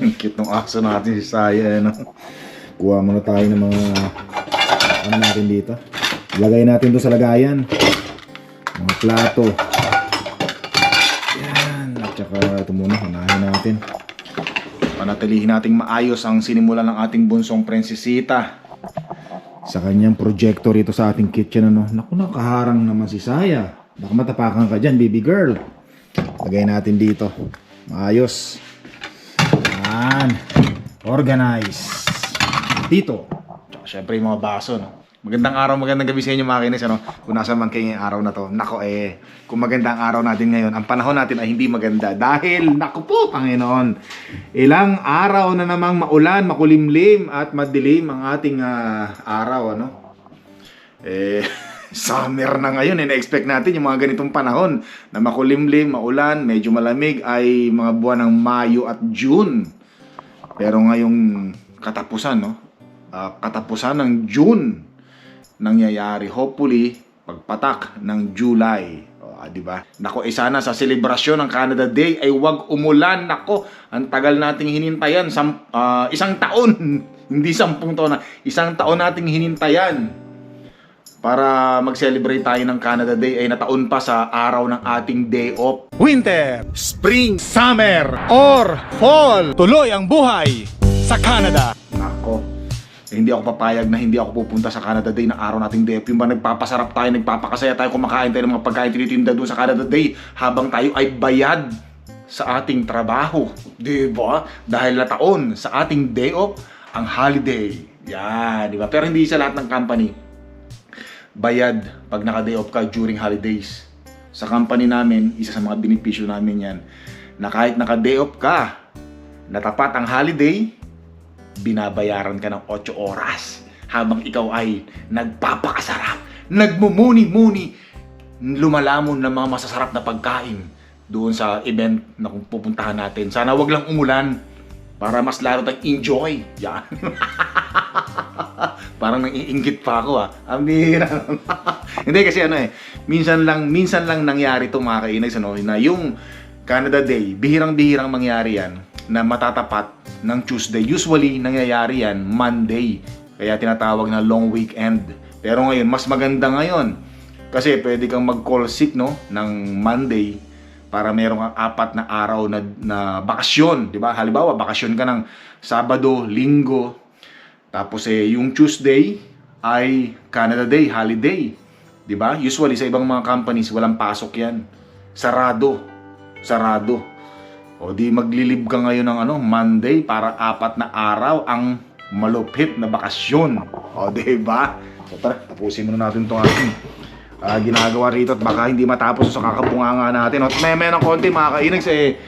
Ang cute ng aso natin si Saya, ano. Kuha muna tayo ng mga ano natin dito. Lagay natin to sa lagayan. Mga plato. Yan. At saka ito muna, unahin natin. Panatilihin nating maayos ang sinimulan ng ating bunsong prinsesita. Sa kanyang projector ito sa ating kitchen, ano. Naku, nakaharang naman si Saya. Baka matapakan ka dyan, baby girl. Lagay natin dito. Maayos. Yan. Organize. Dito. Syempre yung mga baso, no? Magandang araw, magandang gabi sa inyo mga kinis, ano? Kung nasa man kayo ngayong araw na to. Nako eh, kung maganda ang araw natin ngayon, ang panahon natin ay hindi maganda. Dahil, naku po, Panginoon, ilang araw na namang maulan, makulimlim at madilim ang ating ah, araw, ano? Eh, summer na ngayon. Eh, na-expect natin yung mga ganitong panahon na makulimlim, maulan, medyo malamig ay mga buwan ng Mayo at June. Pero ngayong katapusan, no? Ah, katapusan ng June nangyayari. Hopefully, pagpatak ng July. Ah, di ba? Nako, eh sana sa selebrasyon ng Canada Day ay wag umulan. Nako, ang tagal nating hinintayan. Sam, ah, isang taon. Hindi sampung taon na. Isang taon nating hinintayan para mag-celebrate tayo ng Canada Day ay nataon pa sa araw ng ating day off. Winter, Spring! summer, or fall. Tuloy ang buhay sa Canada. Nako, eh, hindi ako papayag na hindi ako pupunta sa Canada Day na araw nating day off. Yung ba nagpapasarap tayo, nagpapakasaya tayo, kumakain tayo ng mga pagkain tinitinda doon sa Canada Day habang tayo ay bayad sa ating trabaho. Di ba? Dahil na taon sa ating day off, ang holiday. Yan, di ba? Pero hindi sa lahat ng company bayad pag naka-day off ka during holidays. Sa company namin, isa sa mga benepisyo namin yan, na kahit naka-day off ka, natapat ang holiday, binabayaran ka ng 8 oras habang ikaw ay nagpapakasarap, nagmumuni-muni, lumalamon ng mga masasarap na pagkain doon sa event na kung pupuntahan natin. Sana wag lang umulan para mas lalo tayong enjoy. Yan. Parang nang-iinggit pa ako ah. Ang bihira. Hindi kasi ano eh, minsan lang minsan lang nangyari to mga kainags ano, na yung Canada Day, bihirang-bihirang mangyari yan na matatapat ng Tuesday. Usually nangyayari yan Monday. Kaya tinatawag na long weekend. Pero ngayon, mas maganda ngayon. Kasi pwede kang mag-call sick no ng Monday para meron kang apat na araw na, na bakasyon, di ba? Halimbawa, bakasyon ka ng Sabado, Linggo, tapos eh, yung Tuesday ay Canada Day, holiday. 'Di ba? Usually sa ibang mga companies walang pasok 'yan. Sarado. Sarado. O di maglilib ka ngayon ng ano, Monday para apat na araw ang malupit na bakasyon. O di ba? So tara, tapusin muna natin 'tong ating ah, ginagawa rito at baka hindi matapos sa kakabunganga natin. At may may ng konti mga kainags eh,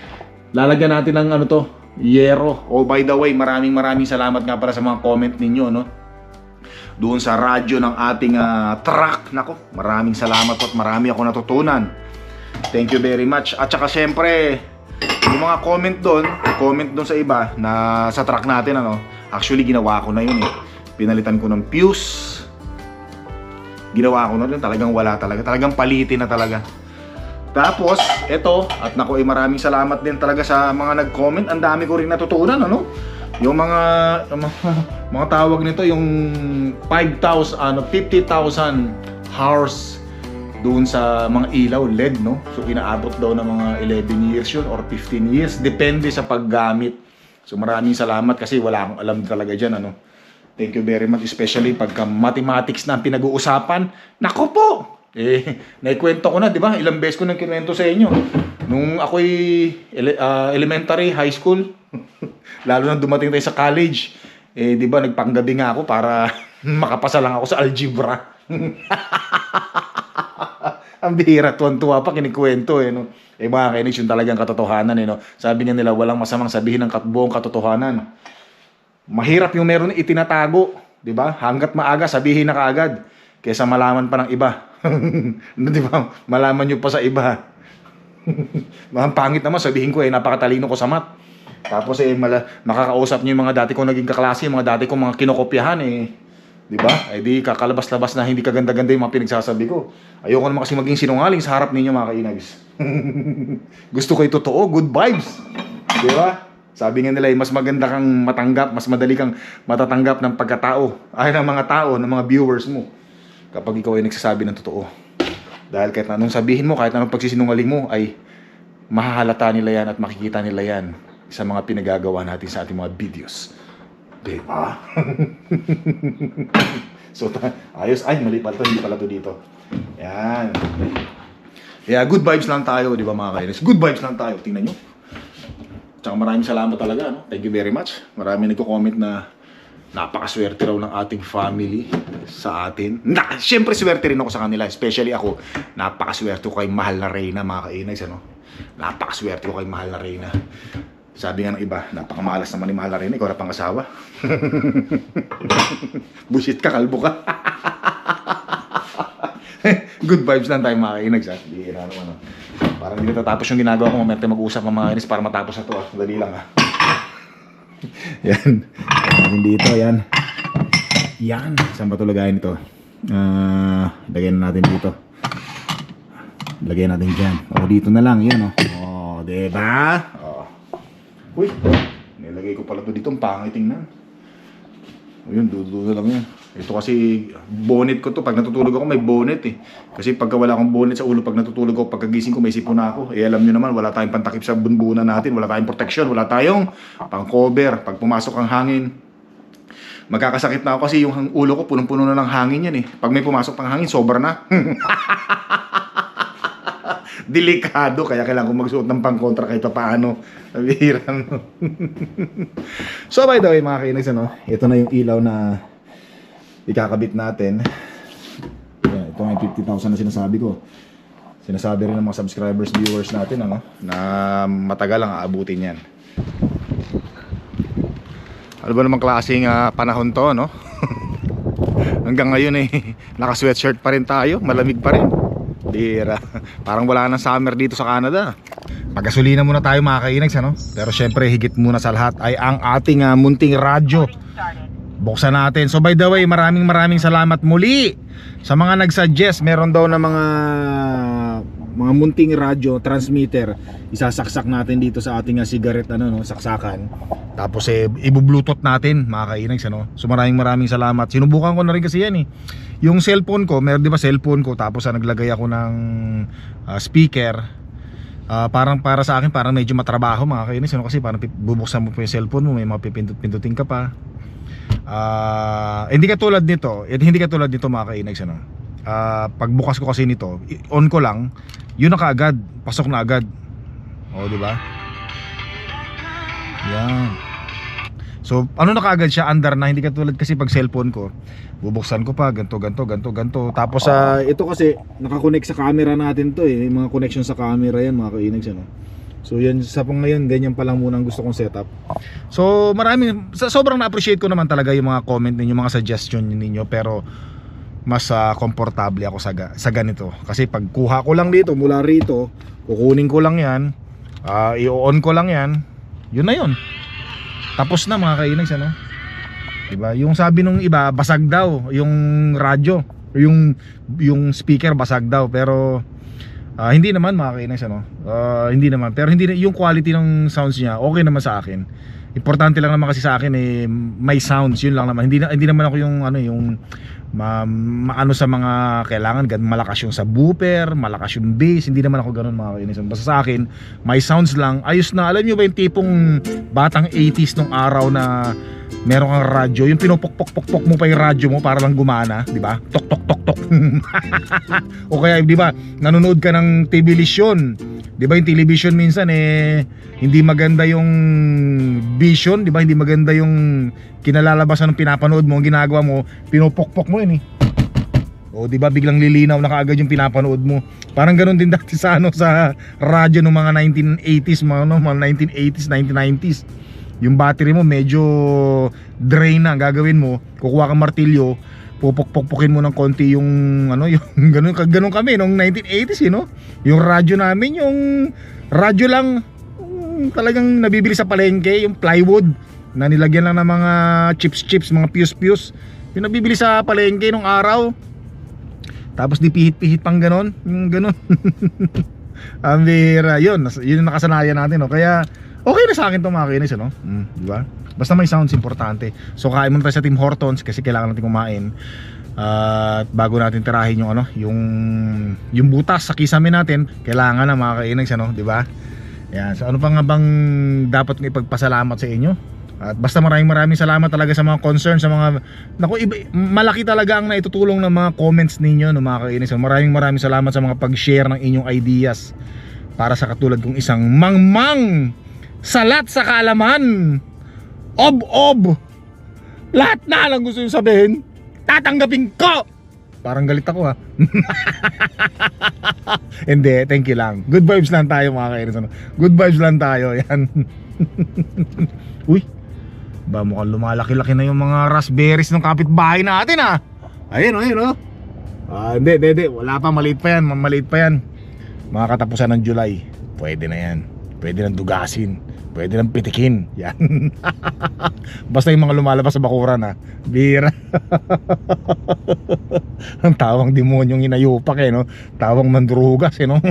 lalagyan natin ng ano to, yero. Oh, by the way, maraming maraming salamat nga pala sa mga comment ninyo, no? Doon sa radyo ng ating ah, truck. Nako, maraming salamat po at marami ako natutunan. Thank you very much. At saka syempre, yung mga comment doon, comment doon sa iba na sa truck natin, ano, actually ginawa ko na yun eh. Pinalitan ko ng fuse. Ginawa ko na yun, talagang wala talaga. Talagang palitin na talaga. Tapos, eto, at naku, eh, maraming salamat din talaga sa mga nag-comment. Ang dami ko rin natutunan, ano? Yung mga, mga, mga tawag nito, yung 5,000, ano, 50,000 hours doon sa mga ilaw LED, no? So, inaabot daw ng mga 11 years yun or 15 years. Depende sa paggamit. So, maraming salamat kasi wala akong alam talaga dyan, ano? Thank you very much, especially pagka mathematics na pinag-uusapan. Nako po! Eh, naikwento ko na, di ba? Ilang beses ko nang kinuwento sa inyo. Nung ako'y ele- ah, elementary, high school, lalo na dumating tayo sa college, eh, di ba, nagpanggabi nga ako para makapasa lang ako sa algebra. ang bihira, tuwan-tuwa pa, kinikwento eh, no? Eh, mga kainis, yun talagang katotohanan eh, no? Sabi nga nila, walang masamang sabihin ng buong katotohanan mahirap yung meron itinatago, 'di ba? Hangga't maaga sabihin na kaagad kaysa malaman pa ng iba. 'Di ba? Malaman niyo pa sa iba. Mga pangit naman sabihin ko eh napakatalino ko sa math. Tapos eh mala, makakausap niyo yung mga dati kong naging kaklase, yung mga dati kong mga kinokopyahan eh Di ba? Ay di kakalabas-labas na hindi kaganda-ganda yung mga pinagsasabi ko. Ayoko naman kasi maging sinungaling sa harap ninyo mga kainags. Gusto ko yung totoo, good vibes. Di ba? Sabi nga nila, eh, mas maganda kang matanggap, mas madali kang matatanggap ng pagkatao, ay ng mga tao, ng mga viewers mo. Kapag ikaw ay nagsasabi ng totoo. Dahil kahit anong sabihin mo, kahit anong pagsisinungaling mo, ay mahahalata nila yan at makikita nila yan sa mga pinagagawa natin sa ating mga videos. Di ba? so, ayos. Ay, mali pala to. Hindi pala to dito. Yan. Yeah, good vibes lang tayo, di ba mga kainis? Good vibes lang tayo. Tingnan nyo. Tsaka maraming salamat talaga. No? Thank you very much. Marami nagko-comment na napakaswerte raw ng ating family sa atin. Na, Siyempre, swerte rin ako sa kanila. Especially ako, napakaswerte ko kay mahal na Reyna, mga kainags. Ano? Napakaswerte ko kay mahal na Reyna. Sabi nga ng iba, napakamalas naman ni mahal na Reyna. Ikaw na pangasawa. Bullshit ka, kalbo ka. Good vibes lang tayo mga kainags. Ha? Hindi na naman. No? Parang hindi natatapos yung ginagawa ko. Mag-usap ng mga kainis para matapos na to. Ha? Dali lang ha. yan. Natin dito, yan. Yan. Saan ba ito lagayin ito? Ah, lagyan na natin dito. Lagyan natin dyan. O, dito na lang. Yan, o. O, diba? O. Uy, nilagay ko pala to dito. Ang pangit tingnan. O yun, dudo na lang yan. Ito kasi, bonnet ko to. Pag natutulog ako, may bonnet eh. Kasi pagka wala akong bonnet sa ulo, pag natutulog ako, pagkagising ko, may sipon ako. Eh, alam nyo naman, wala tayong pantakip sa bunbunan natin. Wala tayong protection. Wala tayong pang-cover. Pag pumasok ang hangin, magkakasakit na ako kasi yung ulo ko punong-puno na ng hangin yan eh. Pag may pumasok pang hangin, sobra na. Delikado, kaya kailangan ko magsuot ng pangkontra kahit pa paano. Nabihira, no? so by the way, mga kainags, ano, ito na yung ilaw na ikakabit natin. Yan, ito nga yung 50,000 na sinasabi ko. Sinasabi rin ng mga subscribers, viewers natin, ano, na matagal ang aabutin yan. Ano ba namang klaseng ah, panahon to, no? Hanggang ngayon eh, naka-sweatshirt pa rin tayo, malamig pa rin. Bira. Parang wala nang summer dito sa Canada. Pagasolina muna tayo mga kainags, ano? Pero syempre, higit muna sa lahat ay ang ating ah, munting radyo. Buksan natin. So by the way, maraming maraming salamat muli. Sa mga nag-suggest. Meron daw na mga mga munting radyo transmitter. Isasaksak natin dito sa ating uh, cigarette ano no saksakan. Tapos eh ibu-bluetooth natin mga kainags ano. So maraming maraming salamat. Sinubukan ko na rin kasi yan eh. Yung cellphone ko meron di ba cellphone ko tapos ah, naglagay ako ng ah, speaker. Ah, parang para sa akin parang medyo matrabaho mga kainis ano kasi parang bubuksan mo pa yung cellphone mo may mga pipindot-pindutin ka pa Ah, hindi katulad nito eh, hindi katulad nito mga kainags ano. Ah, pagbukas ko kasi nito on ko lang yun na kaagad pasok na agad. O di ba? Yan. So, ano na kaagad siya, under na, hindi katulad kasi pag cellphone ko, bubuksan ko pa, ganto, ganto, ganto, ganto. Tapos, sa ito kasi, nakakonect sa camera natin to eh, yung mga connection sa camera yan, mga kainags, ano. So, yan, sa pang ngayon, ganyan pa lang muna ang gusto kong setup. So, maraming, sa, sobrang na-appreciate ko naman talaga yung mga comment ninyo, mga suggestion ninyo, pero, mas ah, komportable ako sa, sa ganito. Kasi pag kuha ko lang dito, mula rito, kukunin ko lang yan, ah, i-on ko lang yan, yun na yun. Tapos na mga kainags ano. 'Di ba? Yung sabi nung iba, basag daw yung radyo, yung yung speaker basag daw pero ah, hindi naman mga kainags ano. Ah, hindi naman. Pero hindi yung quality ng sounds niya okay naman sa akin. Importante lang naman kasi sa akin eh may sounds yun lang naman. Hindi hindi naman ako yung ano yung ma, maano sa mga kailangan gan malakas yung subwoofer, malakas yung bass, hindi naman ako ganoon mga kainis. Basta sa akin, may sounds lang. Ayos na. Alam niyo ba yung tipong batang 80s nung araw na meron kang radyo, yung pinupok-pok-pok mo pa yung radyo mo para lang gumana, di ba? Tok tok tok tok. o kaya di ba, nanonood ka ng television. Di ba yung television minsan eh hindi maganda yung vision, di ba? Hindi maganda yung kinalalabasan ng pinapanood mo, ang ginagawa mo, pinupokpok mo yun eh. O di ba biglang lilinaw na kaagad yung pinapanood mo. Parang ganoon din dati sa ano sa radyo ng mga 1980s, mga ano, mga 1980s, 1990s. Yung battery mo medyo drain na gagawin mo. Kukuha kang martilyo, pupukpukpukin mo ng konti yung ano, yung ganun ganun kami nung 1980s, you know? Yung radyo namin, yung radyo lang yung talagang nabibili sa palengke, yung plywood na nilagyan lang ng mga chips chips, mga fuse fuse Yung nabibili sa palengke nung araw. Tapos di pihit-pihit pang ganon. Yung ganon. Ang bira. Yun, yun yung nakasanayan natin. No? Kaya, okay na sa akin itong makinis. Ano? Mm, di ba? Basta may sounds importante. So, kain muna tayo sa Tim Hortons kasi kailangan natin kumain. At bago natin tirahin yung ano, yung yung butas sa kisame natin, kailangan na mga kainags ano, di ba? Yan. So ano pa nga bang dapat kong ipagpasalamat sa inyo? At basta maraming maraming salamat talaga sa mga concern sa mga naku iba, malaki talaga ang naitutulong ng mga comments ninyo no mga kainis. Maraming maraming salamat sa mga pag-share ng inyong ideas para sa katulad kong isang mangmang salat sa kalaman. Ob-ob. Lahat na lang gusto yung sabihin. Tatanggapin ko. Parang galit ako ha. Hindi, thank you lang. Good vibes lang tayo mga kainis. Ano? Good vibes lang tayo. Yan. Uy. Ba mukhang lumalaki-laki na yung mga raspberries ng kapitbahay natin ah. Ayun, ayun oh. Ah, hindi, hindi, hindi. Wala pa, maliit pa yan. Maliit pa yan. Mga katapusan ng July. Pwede na yan. Pwede nang dugasin. Pwede nang pitikin. Yan. Basta yung mga lumalabas sa bakuran ha. Bira. Ang tawang demonyong inayupak eh no. Tawang mandrugas eh no.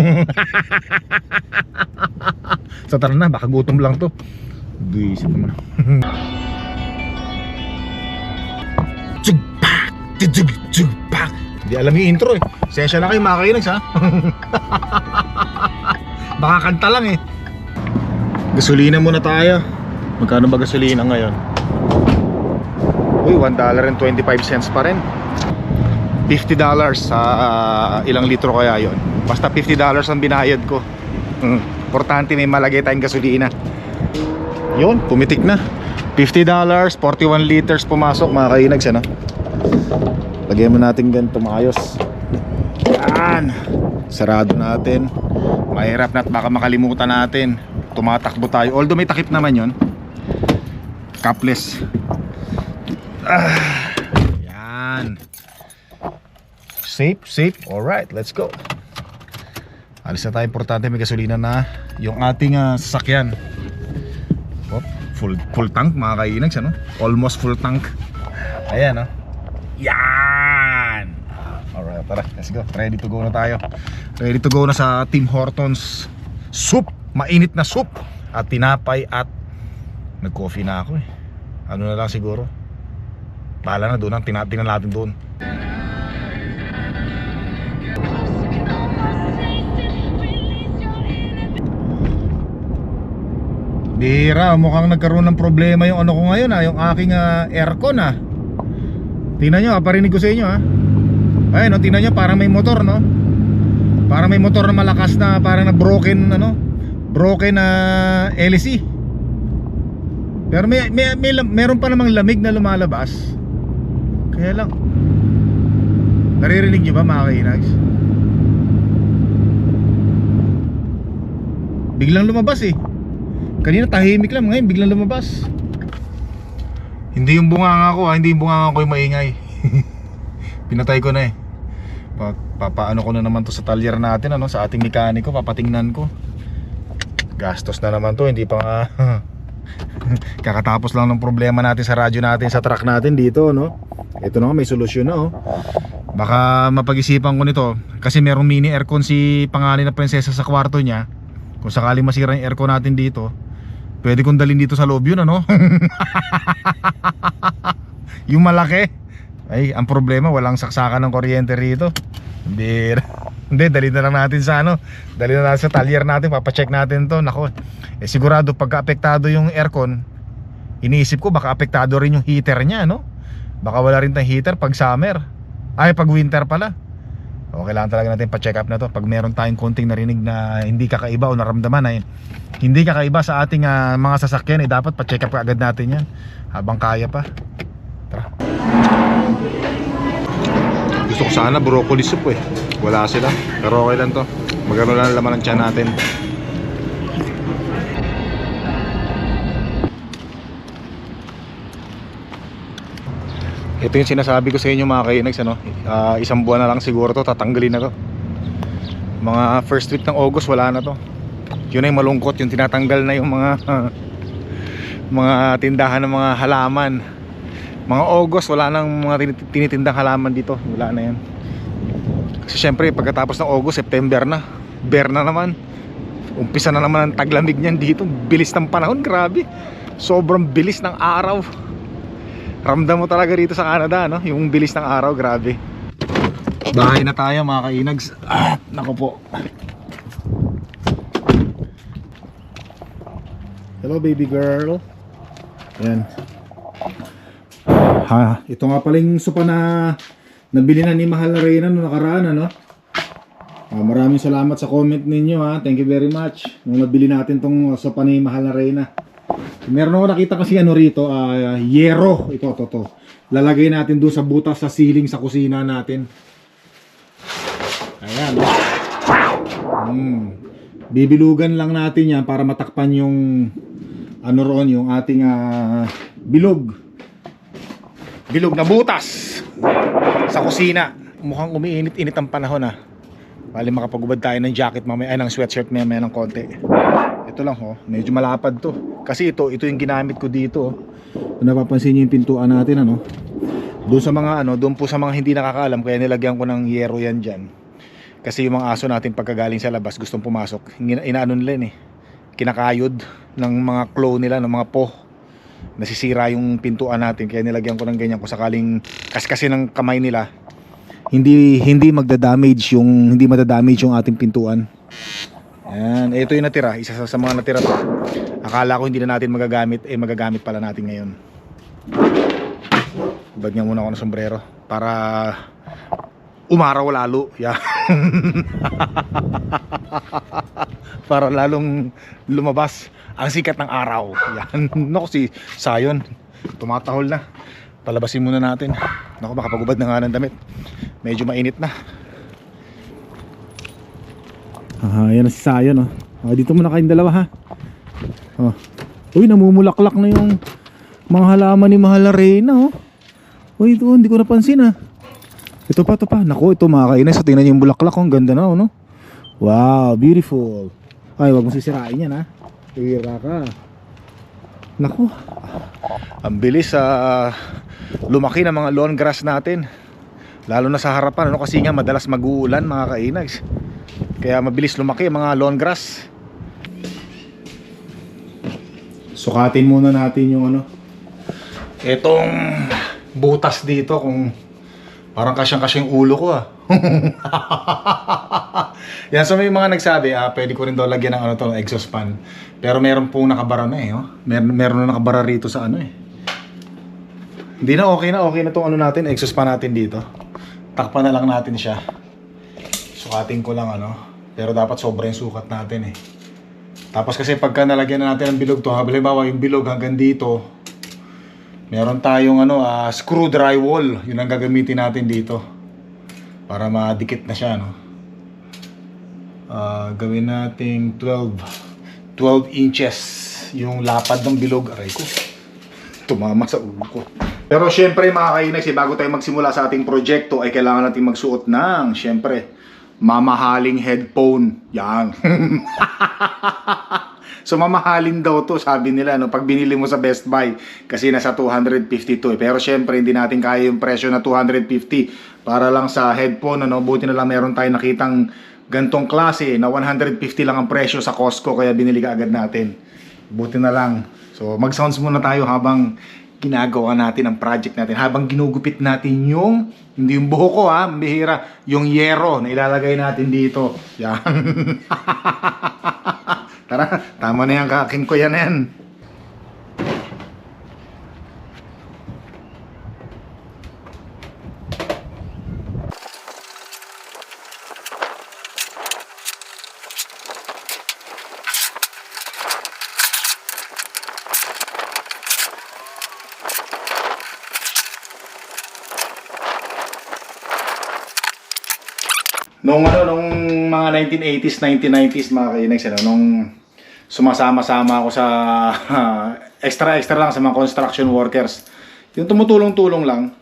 Sa tara na, baka gutom lang to. Buisit naman. Tsugpak! Tsug! Tsugpak! Hindi alam yung intro eh. Sesya na kayo mga kainags ha. Baka kanta lang eh. Gasolina muna tayo. Magkano ba gasolina ngayon? Uy, $1.25 pa rin. $50 sa ah, ilang litro kaya yon. Basta $50 ang binayad ko. Mm, importante may malagay tayong gasolina. Yun, pumitik na. $50, 41 liters pumasok mga kainags ano. Lagyan mo natin ganito maayos. Yan. Sarado natin. Mahirap na at baka makalimutan natin. Tumatakbo tayo. Although may takip naman yon. Capless. Ah, yan. Safe, safe. Alright, let's go. Alis na tayo. Importante may gasolina na yung ating ah, sasakyan. Oh, full full tank mga kainags ano? Almost full tank. Ayan oh. Yan! Alright, tara, let's go. Ready to go na tayo. Ready to go na sa Tim Hortons soup. Mainit na soup. At tinapay at nag-coffee na ako eh. Ano na lang siguro. Bahala na doon ang tinatingnan natin doon. Bira, mukhang nagkaroon ng problema yung ano ko ngayon ah, yung aking ah, aircon ah. Tingnan nyo, parinig ko sa inyo ha. Ayun, no, tingnan nyo, parang may motor, no? Parang may motor na malakas na, parang na broken, ano? Broken na LC. Pero may, may, may, meron pa namang lamig na lumalabas. Kaya lang. Naririnig nyo ba mga kainags? Biglang lumabas eh. Kanina tahimik lang, ngayon biglang lumabas. Hindi yung bunganga ko, ah. hindi yung bunganga ko yung maingay. Pinatay ko na eh. Pa papaano ko na naman to sa talyer natin ano, sa ating mekaniko, papatingnan ko. Gastos na naman to, hindi pa nga kakatapos lang ng problema natin sa radyo natin, sa truck natin dito, no? Ito na may solusyon na, oh. Baka mapag-isipan ko nito kasi merong mini aircon si pangalan na prinsesa sa kwarto niya. Kung sakaling masira yung aircon natin dito, pwede kong dalhin dito sa loob yun, ano? yung malaki. Ay, ang problema, walang saksakan ng kuryente rito. Hindi, hindi, dali na lang natin sa ano. Dali na natin sa talyer natin, papacheck natin to. Nako, eh sigurado pagka apektado yung aircon, iniisip ko baka apektado rin yung heater niya, no? Baka wala rin tayong heater pag summer. Ay, pag winter pala. O, kailangan talaga natin pa-check up na to Pag meron tayong konting narinig na hindi kakaiba o naramdaman ay hindi kakaiba sa ating ah, mga sasakyan eh dapat pa-check up agad natin yan habang kaya pa. Tara. Gusto ko sana broccoli soup eh. Wala sila. Pero okay lang to. Magano lang laman ng tiyan natin. Ito yung sinasabi ko sa inyo mga kainags ano? Ah, isang buwan na lang siguro to tatanggalin na to. Mga first week ng August wala na to. Yun ay malungkot yung tinatanggal na yung mga mga tindahan ng mga halaman. Mga August, wala nang mga tin- tinitindang halaman dito. Wala na yan. Kasi syempre, pagkatapos ng August, September na. Bear na naman. Umpisa na naman ang taglamig niyan dito. Bilis ng panahon, grabe. Sobrang bilis ng araw. Ramdam mo talaga rito sa Canada, no? Yung bilis ng araw, grabe. Bahay na tayo mga kainags. Ah, nako po. Hello baby girl. Yan. Ha, ito nga pala yung sopa na nabili na ni Mahal na Reyna noong nakaraan, ano? Ah, maraming salamat sa comment ninyo ha. Thank you very much. Nung nabili natin tong sopa ni Mahal na Reyna. Meron ako nakita kasi ano rito, ah, yero. Ito, to, to. Lalagay natin doon sa butas sa ceiling sa kusina natin. Ayan. Hmm. Bibilugan lang natin yan para matakpan yung ano roon, yung ating ah, bilog. Bilog na butas sa kusina. Mukhang umiinit-init ang panahon ah. Bali makapagubad tayo ng jacket mamaya, ay ng sweatshirt mamaya ng konti. Ito lang oh, medyo malapad to. Kasi ito, ito yung ginamit ko dito. oh. Kung napapansin niyo yung pintuan natin ano. Doon sa mga ano, doon po sa mga hindi nakakaalam kaya nilagyan ko ng yero yan diyan. Kasi yung mga aso natin pagkagaling sa labas gustong pumasok, ina- inaano nila eh. Kinakayod ng mga claw nila, ng mga paw. Nasisira yung pintuan natin kaya nilagyan ko ng ganyan kung sakaling kaskasi ng kamay nila. Hindi hindi magda-damage yung hindi madadamage yung ating pintuan. Yan, ito yung natira, isa sa, sa mga natira to. Akala ko hindi na natin magagamit, eh magagamit pala natin ngayon. Bad nga muna ako ng sombrero para umaraw lalo. Yan. para lalong lumabas ang sikat ng araw. Yan. Naku si Sayon. Tumatahol na. Palabasin muna natin. Naku makapagubad na nga ng damit. Medyo mainit na. Ah, yan na si Sayon oh. Ah, dito muna kayong dalawa ha. Oh. Uy, namumulaklak na yung mga halaman ni Mahal na Reyna oh. Uy, ito hindi ko napansin ah. Ito pa, ito pa. Naku, ito mga kainis. So, tingnan niyo yung bulaklak. oh. Ang ganda na, oh, no? Wow, beautiful. Ay, wag mo sisirain yan, ha? Tira ka. Naku. Ang bilis sa lumaki ng mga lawn grass natin. Lalo na sa harapan, ano? Kasi nga, madalas mag-uulan, mga kainags. Kaya mabilis lumaki ang mga lawn grass. Sukatin muna natin yung ano. Itong butas dito kung Parang kasyang-kasyang ulo ko ah. Yan, so may mga nagsabi, ah, pwede ko rin daw lagyan ng ano to, exhaust fan. Pero meron pong nakabara na eh, oh. Meron, meron na nakabara rito sa ano eh. Hindi na okay na, okay na tong ano natin, exhaust fan natin dito. Takpan na lang natin siya. Sukatin ko lang ano. Pero dapat sobra yung sukat natin eh. Tapos kasi pagka nalagyan na natin ng bilog to, halimbawa yung bilog hanggang dito, Meron tayong ano, ah, screw drywall. Yun ang gagamitin natin dito. Para madikit na siya, no. Ah, gawin nating 12 12 inches yung lapad ng bilog. Aray ko. Tumama sa ulo ko. Pero syempre mga kainags, eh, bago tayo magsimula sa ating proyekto ay kailangan natin magsuot ng, syempre, mamahaling headphone. Yan. So mamahalin daw to sabi nila no pag binili mo sa Best Buy kasi nasa 252 eh. Pero syempre hindi natin kaya yung presyo na 250 para lang sa headphone ano buti na lang meron tayong nakitang gantong klase na 150 lang ang presyo sa Costco kaya binili ka agad natin. Buti na lang. So mag-sounds muna tayo habang ginagawa natin ang project natin habang ginugupit natin yung hindi yung buhok ko ha, bihira, yung yero na ilalagay natin dito. Yan. Tara, tama na yan kakin ko yan yan. Nung ano, nung mga 1980s, 1990s mga kainags, ano, nung sumasama-sama ako sa extra-extra lang sa mga construction workers. Yung tumutulong-tulong lang.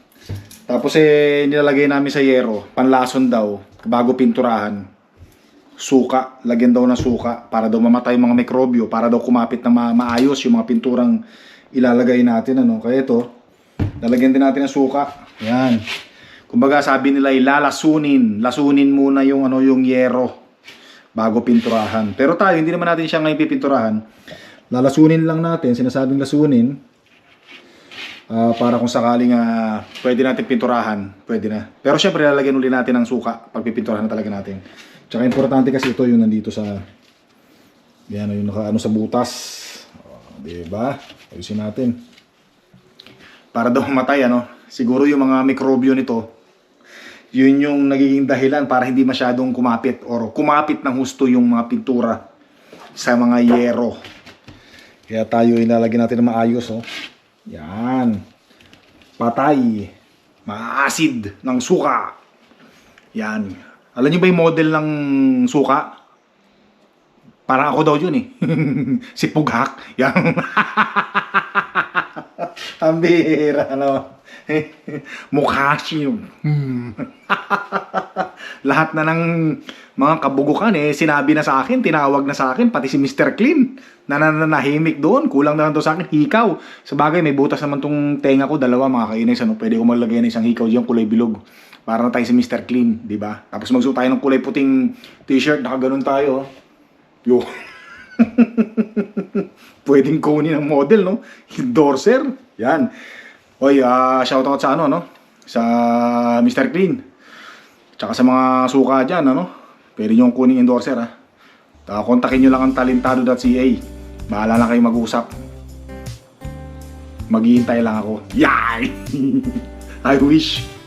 Tapos eh, nilalagay namin sa yero, panlason daw, bago pinturahan. Suka, lagyan daw ng suka para daw mamatay yung mga mikrobyo, para daw kumapit na ma- maayos yung mga pinturang ilalagay natin. Ano. Kaya ito, Lalagyan din natin ng suka. Yan. Kumbaga sabi nila ay lalasunin. Lasunin muna yung ano yung yero bago pinturahan. Pero tayo hindi naman natin siya ngayon pipinturahan. Lalasunin lang natin, sinasabing lasunin. Ah, para kung sakaling ah, pwede natin pinturahan, pwede na. Pero syempre lalagyan uli natin ng suka pag pipinturahan na talaga natin. Tsaka importante kasi ito yung nandito sa yan yung naka ano sa butas. Oh, 'Di ba? Ayusin natin. Para daw matay ano. Siguro yung mga mikrobyo nito yun yung nagiging dahilan para hindi masyadong kumapit or kumapit ng husto yung mga pintura sa mga yero. Kaya tayo ilalagyan natin ng maayos, oh. Yan. Patay. Maasid ng suka. Yan. Alam niyo ba yung model ng suka? Parang ako daw yun eh. si Pughak. Yan. Ang bihira, ano. Mukhashi. Hmm. Lahat na ng mga kabugukan eh, sinabi na sa akin, tinawag na sa akin, pati si Mr. Clean, na nananahimik doon, kulang na lang to sa akin, hikaw. Sa bagay, may butas naman tong tenga ko, dalawa mga kainis, ano, pwede ko maglagay ng isang hikaw diyan kulay bilog. Para na tayo si Mr. Clean, di ba? Tapos magsuot tayo ng kulay puting t-shirt, nakaganon tayo. Yo. Pwedeng kunin ng model, no? Endorser. Yan. Oy, ah shoutout sa ano, no? Sa Mr. Clean. Tsaka sa mga suka dyan, ano? Pwede nyo kuning endorser, ha? Ta kontakin nyo lang ang talentado.ca. Bahala na kayo mag-usap. Maghihintay lang ako. Yay! I wish.